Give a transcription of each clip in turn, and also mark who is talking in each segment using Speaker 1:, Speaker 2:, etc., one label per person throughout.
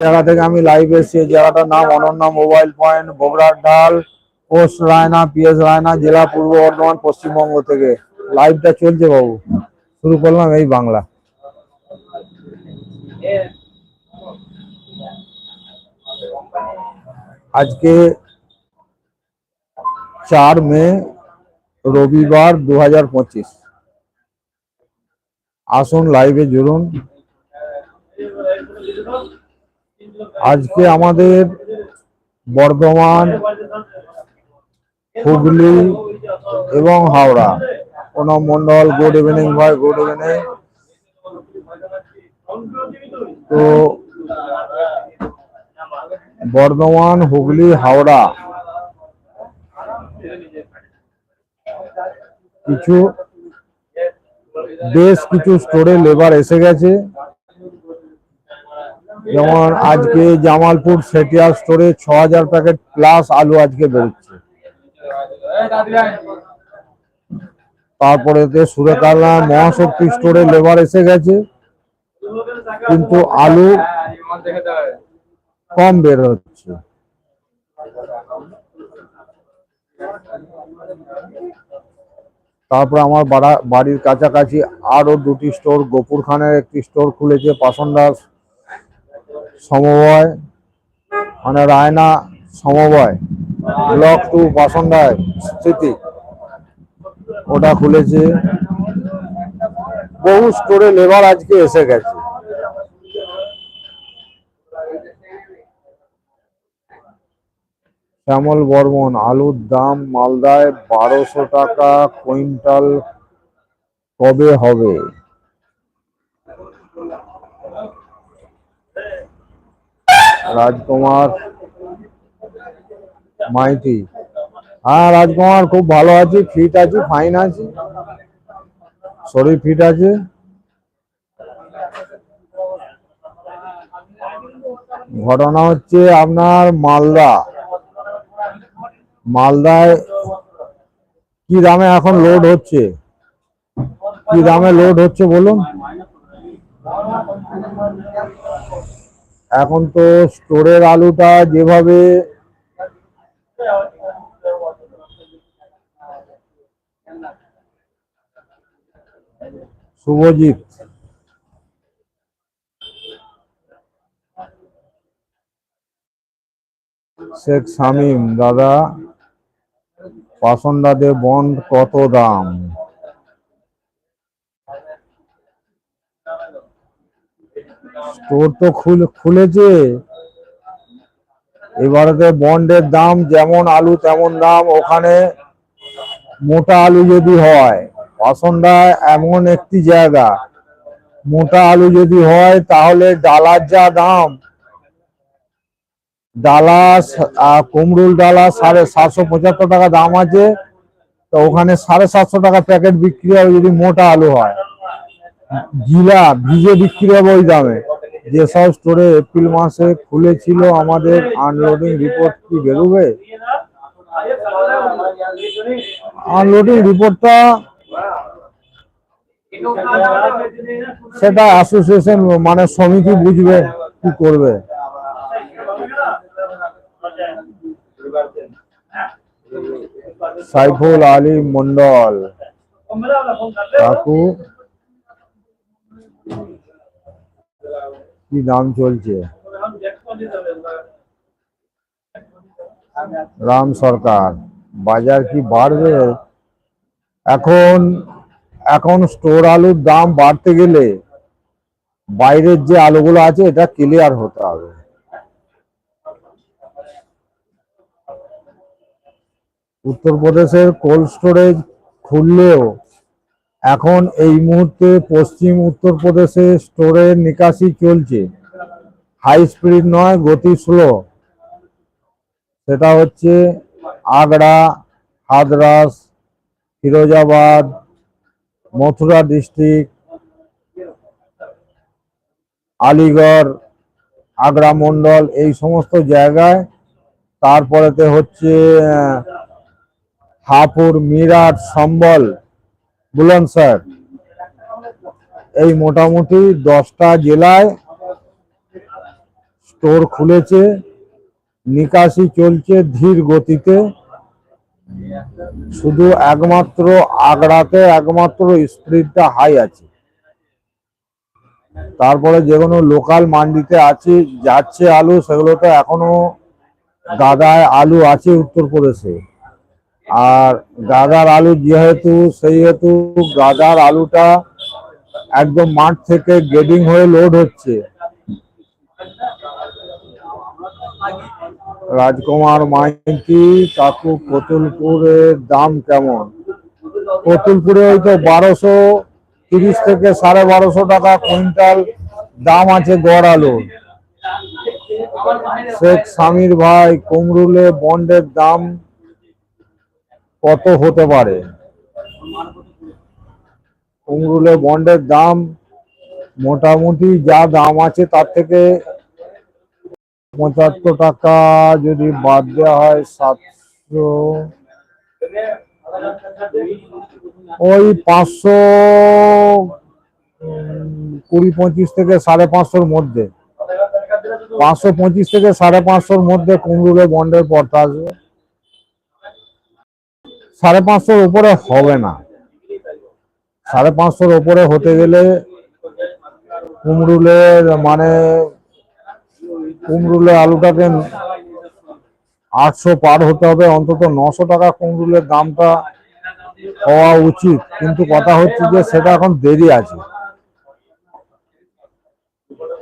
Speaker 1: জায়গা থেকে আমি লাইভ এসেছি জায়গাটার নাম অনন্যা মোবাইল পয়েন্ট বগুড়ার ঢাল পোস্ট রায়না পিএস রায়না, জেলা পূর্ব বর্ধমান, পশ্চিমবঙ্গ থেকে। লাইভটা চলছে বাবু। শুরু করলাম এই বাংলা। আজকে চার মে, রবিবার দু হাজার পঁচিশ। আসুন লাইভে জুড়ুন। আজকে আমাদের বর্ধমান, হুগলি এবং হাওড়া। প্রণব মন্ডল গুড ইভিনিং ভাই, গুড ইভিনিং। তো বর্ধমান, হুগলি, হাওড়া কিছু, বেশ কিছু স্টোরে লেবার এসে গেছে। যেমন আজকে জামালপুর সেটিয়ার স্টোরে ছ হাজার প্যাকেট প্লাস আলু আজকে বেরোচ্ছে। তারপরে সুরেকালা মহাশক্তি স্টোরে লেবার এসে গেছে। কিন্তু আলু কম বের হচ্ছে। তারপর আমার বাড়া- বাড়ির কাছাকাছি আরও দুটি স্টোর গোপুর খানের একটি স্টোর খুলেছে পাসন্দার সমবায় মানে রায়না সমবায়, ব্লক টু পাসন্দায় স্থিতি ওটা খুলেছে। বহু স্টোরে লেবার আজকে এসে গেছে। শ্যামল বর্মন, আলুর দাম মালদায় বারোশো টাকা, কুইন্টাল কবে হবে? রাজকুমার মাইতি। হ্যাঁ রাজকুমার, খুব ভালো আছি ফিট আছি ফাইন আছি। শরীর ফিট আছে? ঘটনা হচ্ছে আপনার মালদা। মালদায় কি দামে এখন লোড হচ্ছে? কি দামে লোড হচ্ছে বলুন? এখন তো স্টোরের আলুটা যেভাবে শুভজিৎ। শেখ শামীম দাদা পাসন্দাদে বন্ড কত দাম? স্টোর তো খুল- খুলেছে। এবারেতে বন্ডের দাম যেমন আলু, তেমন দাম ওখানে মোটা আলু যদি হয় পাসন্ডা এমন একটি জায়গা, মোটা আলু যদি হয় তাহলে ডালার যা দাম ডালা কুমড়ুল ডালা সাড়ে সাতশো পঁচাত্তর টাকা দাম আছে, তো ওখানে সাড়ে সাতশো টাকা প্যাকেট বিক্রি হয় যদি মোটা আলু হয়। জিলা ভিজে বিক্রি হবে ওই দামে। যেসব স্টোরে এপ্রিল মাসে খুলেছিল আমাদের আনলোডিং রিপোর্ট কি বেরোবে? আনলোডিং রিপোর্টটা সেটা অ্যাসোসিয়েশন মানে সমিতি বুঝবে কি করবে। সাইফুল আলী মন্ডল কাকু কি দাম চলছে? রাম সরকার। বাজার কি বাড়বে? এখন এখন স্টোর আলুর দাম বাড়তে গেলে বাইরের যে আলুগুলো আছে, এটা ক্লিয়ার হতে হবে। উত্তরপ্রদেশের কোল্ড স্টোরেজ খুললেও এখন এই মুহূর্তে পশ্চিম উত্তরপ্রদেশে স্টোরের নিকাশি চলছে। হাই স্পিড নয়, গতি স্লো সেটা হচ্ছে আগ্রা হাদরাস ফিরোজাবাদ, মথুরা ডিস্ট্রিক্ট আলিগড়, আগ্রা মন্ডল এই সমস্ত জায়গায়। তারপরেতে হচ্ছে হাপুর, মিরাট, সম্বল। বুলন্দশহর এই মোটামুটি দশটা জেলায় স্টোর খুলেছে, নিকাশি চলছে ধীর গতিতে। শুধু একমাত্র আগড়াতে একমাত্র স্প্রিডটা হাই আছে। তারপরে যে কোনো লোকাল মান্ডিতে আছে, যাচ্ছে আলু সেগুলো তো এখনও গাদায় আলু আছে উত্তরপ্রদেশে। আর গাদার আলু যেহেতু, সেইহেতু গাদার আলুটা একদম মাঠ থেকে গেডিং হয়ে লোড হচ্ছে। রাজকুমার মাইতি, কাকু কতুলপুরের দাম কেমন? কতুলপুরে ওই তো বারোশো তিরিশ থেকে সাড়ে বারোশো টাকা কুইন্টাল দাম আছে গড় আলুর শেখ স্বামীর ভাই কুমরুলে বন্ডের দাম কত হতে পারে? কুমরুলে বন্ডের দাম মোটামুটি যা দাম আছে তার থেকে পঁচাত্তর টাকা যদি বাদ দেওয়া হয় সাতশো, ওই পাঁচশো কুড়ি পঁচিশ থেকে সাড়ে পাঁচশোর মধ্যে। পাঁচশো পঁচিশ থেকে সাড়ে পাঁচশোর মধ্যে কুমড়ুলে বন্ডের পড়তে আসবে। সাড়ে পাঁচশোর উপরে হবে না। সাড়ে পাঁচশোর উপরে হতে গেলে কুমড়ুলের মানে কুমড়ুলে আলুটাকে আটশো পার হতে হবে, অন্তত নশো টাকা কুমড়ুলের দামটা হওয়া উচিত। কিন্তু কথা হচ্ছে যে সেটা এখন দেরি আছে।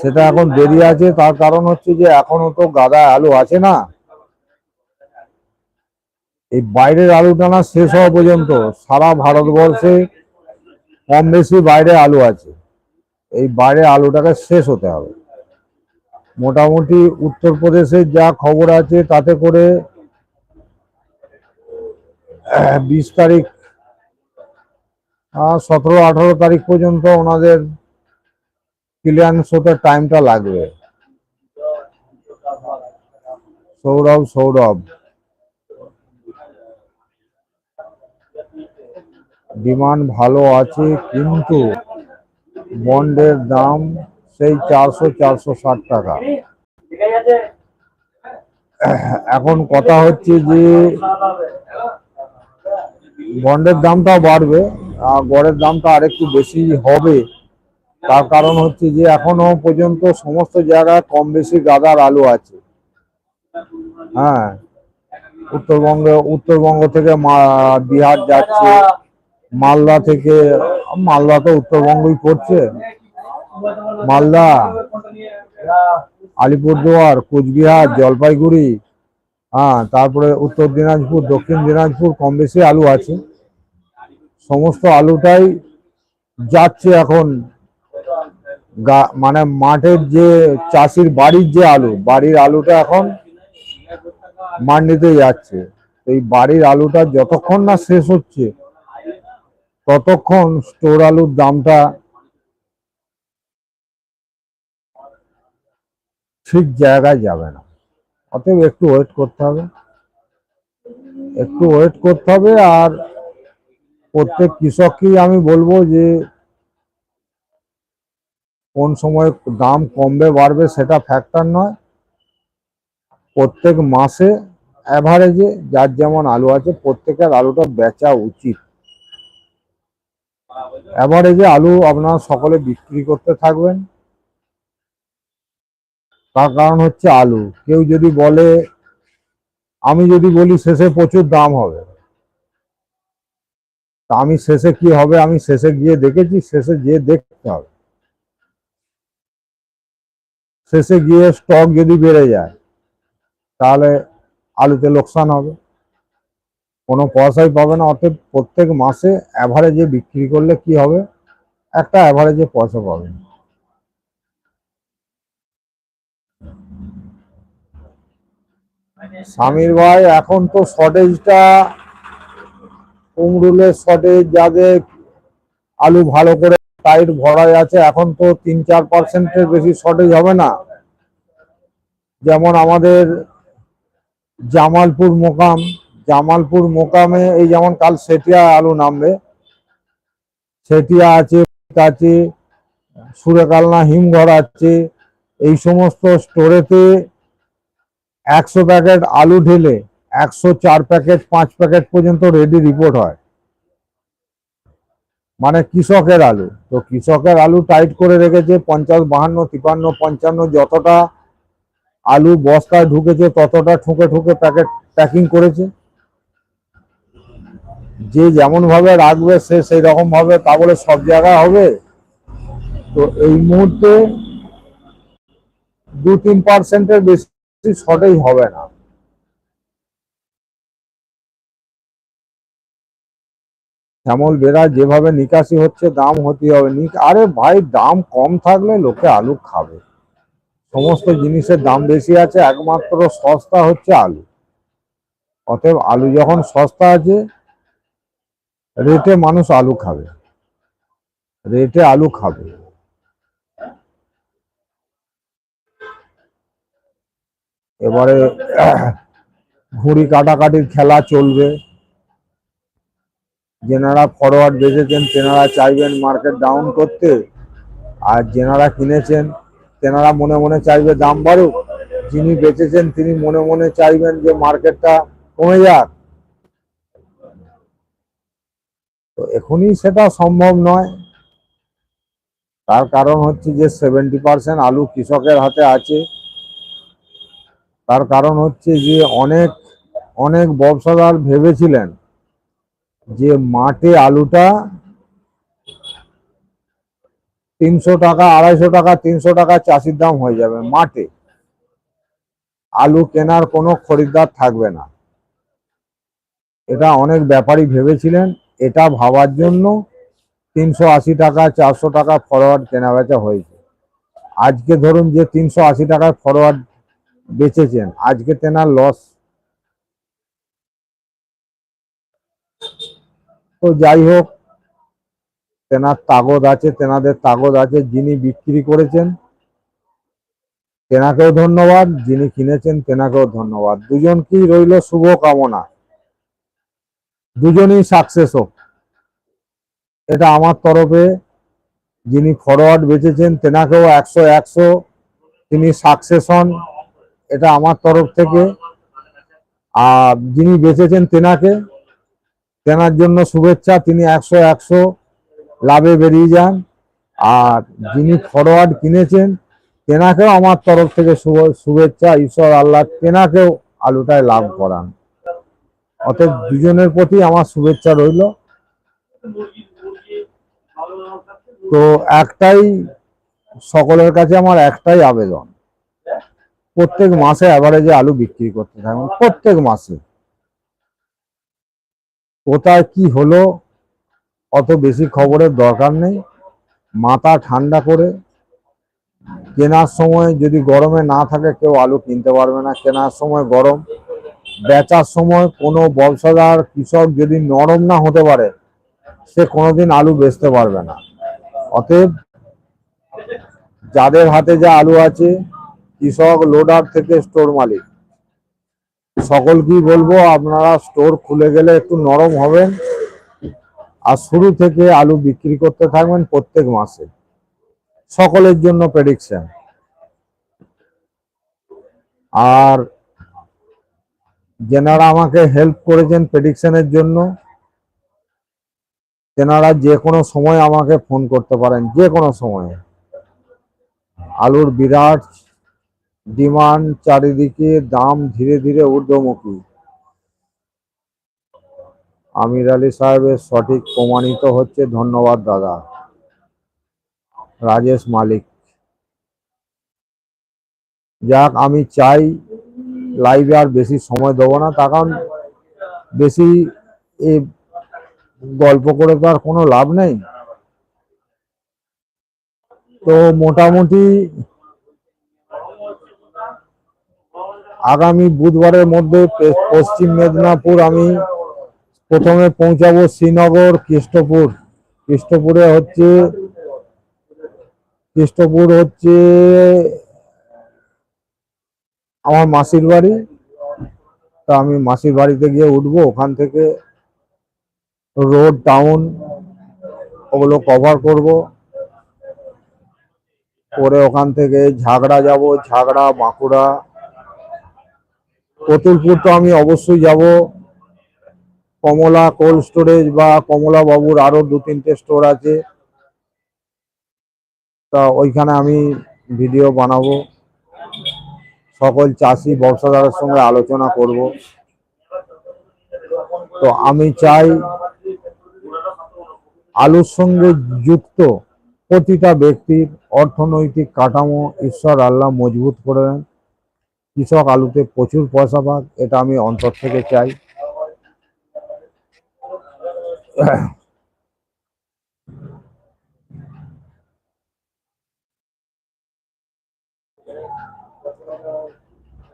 Speaker 1: সেটা এখন দেরি আছে, তার কারণ হচ্ছে যে এখনও তো গাদা আলু আছে না। এই বাইরের আলু টানা শেষ হওয়া পর্যন্ত সারা ভারতবর্ষে কম বেশি বাইরে আলু আছে। এই বাইরে আলুটাকে শেষ হতে হবে। মোটামুটি উত্তরপ্রদেশের যা খবর আছে, তাতে করে বিশ তারিখ সতেরো, আঠারো তারিখ পর্যন্ত ওনাদের ক্লিয়ারেন্স হতে টাইমটা লাগবে। সৌরভ সৌরভ। ডিমান্ড ভালো আছে, কিন্তু বন্ডের দাম সেই চারশো চারশো ষাট টাকা। এখন কথা হচ্ছে যে বন্ডের দামটাও বাড়বে, আর গড়ের দামটা আরেকটু বেশি হবে। তার কারণ হচ্ছে যে এখনও পর্যন্ত সমস্ত জায়গায় কম বেশি গাদার আলু আছে। হ্যাঁ উত্তরবঙ্গে, উত্তরবঙ্গ থেকে বিহার যাচ্ছে। মালদা থেকে, মালদা তো উত্তরবঙ্গই পড়ছে। মালদা, আলিপুরদুয়ার, কোচবিহার, জলপাইগুড়ি হ্যাঁ তারপরে উত্তর দিনাজপুর, দক্ষিণ দিনাজপুর, কম বেশি আলু আছে। সমস্ত আলুটাই যাচ্ছে এখন মানে মাঠের যে চাষির বাড়ির যে আলু, বাড়ির আলুটা এখন মান্ডিতে যাচ্ছে। এই বাড়ির আলুটা যতক্ষণ না শেষ হচ্ছে ততক্ষণ স্টোর আলুর দামটা ঠিক জায়গায় যাবে না। অতএব একটু ওয়েট করতে হবে। একটু ওয়েট করতে হবে আর প্রত্যেক কৃষককেই আমি বলব যে কোন সময় দাম কমবে, বাড়বে সেটা ফ্যাক্টর নয়। প্রত্যেক মাসে অ্যাভারেজে যার যেমন আলু আছে, প্রত্যেকের আলুটা বেচা উচিত। অ্যাভারেজে আলু আপনারা সকলে বিক্রি করতে থাকবেন, তার কারণ হচ্ছে আলু। কেউ যদি বলে, আমি যদি বলি শেষে প্রচুর দাম হবে, তা আমি শেষে কি হবে? আমি শেষে গিয়ে দেখেছি, শেষে গিয়ে দেখতে হবে। শেষে গিয়ে স্টক যদি বেড়ে যায়, তাহলে আলুতে লোকসান হবে। কোনো পয়সাই পাবে না অর্থাৎ প্রত্যেক মাসে অ্যাভারেজে বিক্রি করলে কি হবে? একটা অ্যাভারেজে পয়সা পাবেন স্বামীর ভাই, এখন তো শর্টেজটা কুমড়ুলের শর্টেজ যাদের আলু ভালো করে টাইট ভরা আছে, এখন তো তিন চার পার্সেন্টের বেশি শর্টেজ হবে না। যেমন আমাদের জামালপুর মোকাম জামালপুর মোকামে, এই যেমন কাল সেটিয়া আলু নামবে। সেটিয়া আছে আছে, সুরেকালনা হিমঘর আছে। এই সমস্ত স্টোরেতে একশো প্যাকেট আলু ঢেলে, একশো চার প্যাকেট, পাঁচ প্যাকেট পর্যন্ত রেডি রিপোর্ট হয়। মানে কৃষকের আলু। তো কৃষকের আলু টাইট করে রেখেছে, পঞ্চাশ, বাহান্ন, তিপান্ন, পঞ্চান্ন, যতটা আলু বস্তায় ঢুকেছে, ততটা ঠুকে ঠুকে প্যাকেট প্যাকিং করেছে। যে যেমন ভাবে রাখবে, সে সেই রকম ভাবে তা বলে সব জায়গায় হবে। তো এই মুহূর্তে দু তিন পার্সেন্টের বেশি শর্টেজ হবে না। শ্যামল বেড়া যেভাবে নিকাশি হচ্ছে, দাম হতে হবে। নিক- আরে ভাই, দাম কম থাকলে লোকে আলু খাবে। সমস্ত জিনিসের দাম বেশি আছে, একমাত্র সস্তা হচ্ছে আলু। অতএব আলু যখন সস্তা আছে রেটে মানুষ আলু খাবে। রেটে আলু খাবে। এবারে ঘুড়ি কাটাকাটির খেলা চলবে। যেনারা ফরওয়ার্ড বেঁচেছেন, তেনারা চাইবেন মার্কেট ডাউন করতে। আর যেনারা কিনেছেন, তেনারা মনে মনে চাইবে দাম বাড়ুক। যিনি বেচেছেন, তিনি মনে মনে চাইবেন যে মার্কেটটা কমে যাক। তো এখনই সেটা সম্ভব নয়। তার কারণ হচ্ছে যে সেভেন্টি পার্সেন্ট আলু কৃষকের হাতে আছে। তার কারণ হচ্ছে যে অনেক অনেক ব্যবসাদার ভেবেছিলেন যে মাঠে আলুটা তিনশো টাকা, আড়াইশো টাকা, তিনশো টাকা চাষির দাম হয়ে যাবে মাঠে। আলু কেনার কোনো খরিদ্দার থাকবে না। এটা অনেক ব্যাপারী ভেবেছিলেন। এটা ভাবার জন্য তিনশো আশি টাকা, চারশো টাকা ফরওয়ার্ড কেনা বেচা হয়েছে। আজকে ধরুন যে তিনশো আশি টাকায় ফরওয়ার্ড বেচেছেন, আজকে তেনার লস তো যাই হোক, তেনার তাগদ আছে, তেনাদের তাগদ আছে, যিনি বিক্রি করেছেন, তেনাকেও ধন্যবাদ, যিনি কিনেছেন, তেনাকেও ধন্যবাদ। দুজনকেই রইল শুভ কামনা দুজনেই সাকসেস হোক। এটা আমার তরফে যিনি ফরওয়ার্ড বেঁচেছেন, তেনাকেও একশো একশো তিনি সাকসেস হন। এটা আমার তরফ থেকে। আর যিনি বেঁচেছেন তেনাকে, তেনার জন্য শুভেচ্ছা, তিনি একশো একশো লাভে বেরিয়ে যান। আর যিনি ফরওয়ার্ড কিনেছেন, তেনাকেও আমার তরফ থেকে শুভ- শুভেচ্ছা, ঈশ্বর আল্লাহ তেনাকেও আলুটায় লাভ করান। অতএব দুজনের প্রতি আমার শুভেচ্ছা রইল। তো একটাই, সকলের কাছে আমার একটাই আবেদন। প্রত্যেক মাসে অ্যাভারেজে আলু বিক্রি করতে থাকুন, প্রত্যেক মাসে। কোথায় কি হলো, অত বেশি খবরের দরকার নেই। মাথা ঠান্ডা করে, কেনার সময় যদি গরমে না থাকে, কেউ আলু কিনতে পারবে না। কেনার সময় গরম বেচার সময় কোনো ব্যবসাদার কৃষক যদি নরম না হতে পারে, সে কোনোদিন আলু বেচতে পারবে না। অতএব যাদের হাতে যা আলু আছে, কৃষক, লোডার থেকে স্টোর মালিক। সকলকেই বলব, আপনারা স্টোর খুলে গেলে একটু নরম হবেন আর শুরু থেকে আলু বিক্রি করতে থাকবেন প্রত্যেক মাসে। সকলের জন্য প্রেডিকশন আর যেনারা আমাকে হেল্প করেছেন প্রেডিকশনের জন্য তেনারা যে কোনো সময় আমাকে ফোন করতে পারেন, যে কোনো সময়ে। আলুর বিরাট ডিমান্ড চারিদিকে, দাম ধীরে ধীরে ঊর্ধ্বমুখী। আমির আলী সাহেবের সঠিক প্রমাণিত হচ্ছে, ধন্যবাদ দাদা। রাজেশ মালিক। যাক, আমি চাই লাইভে আর বেশি সময় দেবো না, তার কারণ বেশি এ গল্প করে তো আর কোনো লাভ নেই। তো মোটামুটি আগামী বুধবারের মধ্যে পশ্চিম মেদিনীপুর আমি প্রথমে পৌঁছাবো শ্রীনগর, কৃষ্ণপুর। কৃষ্ণপুরে হচ্ছে, কৃষ্ণপুর হচ্ছে আমার মাসির বাড়ি। তো আমি মাসির বাড়িতে গিয়ে উঠবো, ওখান থেকে রোড টাউন ওগুলো কভার করব। করে ওখান থেকে ঝাগড়া যাব, ঝাগড়া, বাঁকুড়া। কতুলপুর তো আমি অবশ্যই যাব। কমলা কোল্ড স্টোরেজ বা কমলা বাবুর আরও দু তিনটে স্টোর আছে। তা ওইখানে আমি ভিডিও বানাবো। সকল চাষি ব্যবসাদারের সঙ্গে আলোচনা করব। তো আমি চাই আলুর সঙ্গে যুক্ত প্রতিটা ব্যক্তির অর্থনৈতিক কাঠামো ঈশ্বর আল্লাহ মজবুত করে দেন। কৃষক আলুতে প্রচুর পয়সা পাক, এটা আমি অন্তর থেকে চাই।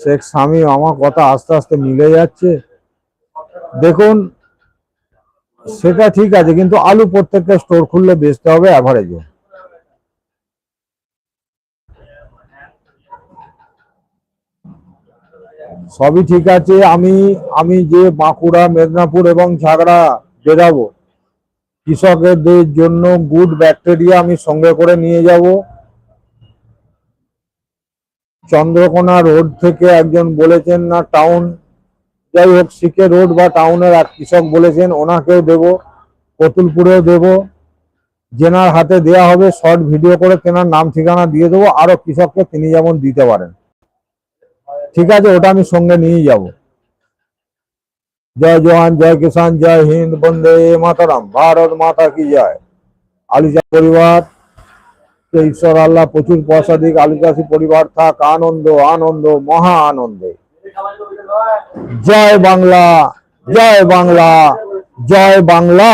Speaker 1: শেখ স্বামী আমার কথা আস্তে আস্তে মিলে যাচ্ছে। দেখুন, সেটা ঠিক আছে, কিন্তু আলু প্রত্যেকটা স্টোর খুললে বেচতে হবে অ্যাভারেজে সবই ঠিক আছে, আমি আমি যে বাঁকুড়া, মেদিনীপুর এবং ঝাগড়া বেরাবো। কৃষকদের জন্য গুড ব্যাকটেরিয়া আমি সঙ্গে করে নিয়ে যাব। চন্দ্রকোনা রোড থেকে একজন বলেছেন না টাউন যাই হোক, সিকে রোড বা টাউনের এক কৃষক বলেছেন, ওনাকেও দেব, কতুলপুরেও দেব জেনার হাতে দেয়া হবে শর্ট ভিডিও করে তেনার নাম ঠিকানা দিয়ে দেবো, আরও কৃষককে তিনি যেমন দিতে পারেন। ঠিক আছে, ওটা আমি সঙ্গে নিয়ে যাব। জয় জওয়ান, জয় কিষান জয় হিন্দ, বন্দে মাতারাম, ভারত মাতা কি জয়। আলিজা পরিবার। ঈশ্বর আল্লাহ প্রচুর পয়সা দিক আলু পরিবার থাক, আনন্দ আনন্দ, মহা আনন্দে। জয় বাংলা জয় বাংলা জয় বাংলা।